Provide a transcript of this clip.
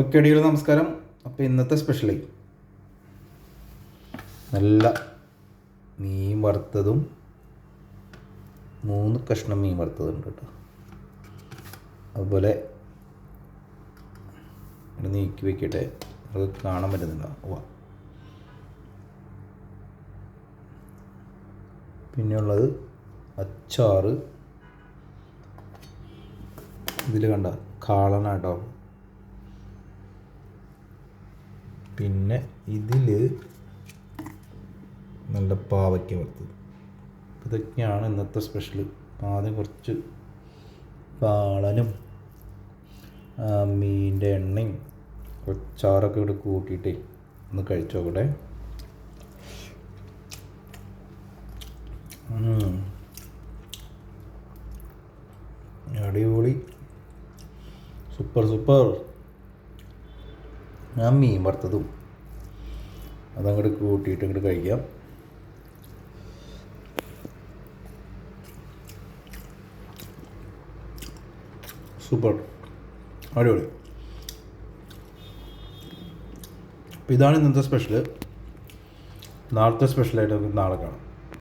Okay കെടികൾ നമസ്കാരം. അപ്പോൾ ഇന്നത്തെ സ്പെഷ്യലി നല്ല മീൻ വറുത്തതും മൂന്ന് കഷ്ണം മീൻ വറുത്തതുണ്ട് കേട്ടോ. അതുപോലെ നീക്കി വെക്കട്ടെ. അത് കാണാൻ പറ്റുന്നുണ്ടോ ഓ പിന്നെയുള്ളത് അച്ചാറ്. ഇതിൽ കണ്ട കാളനാട്ടോ. പിന്നെ ഇതിൽ നല്ല പാവയ്ക്ക വറുത്തത്. ഇതൊക്കെയാണ് ഇന്നത്തെ സ്പെഷ്യൽ ആദ്യം കുറച്ച് കാളനും മീന്റെ എണ്ണയും കുറച്ചാറൊക്കെ ഇവിടെ കൂട്ടിയിട്ട് ഒന്ന് കഴിച്ചു നോക്കട്ടെ അടിപൊളി. Super super. ഞാൻ മീൻ വറുത്തതും. അതങ്ങോട്ട് കൂട്ടിയിട്ട് ഇങ്ങോട്ട് കഴിക്കാം. സൂപ്പർ. അടിപൊളി. അപ്പോൾ ഇതാണ് ഇന്നത്തെ സ്പെഷ്യൽ നാളത്തെ സ്പെഷ്യലായിട്ട് നമുക്ക് നാളെ കാണാം.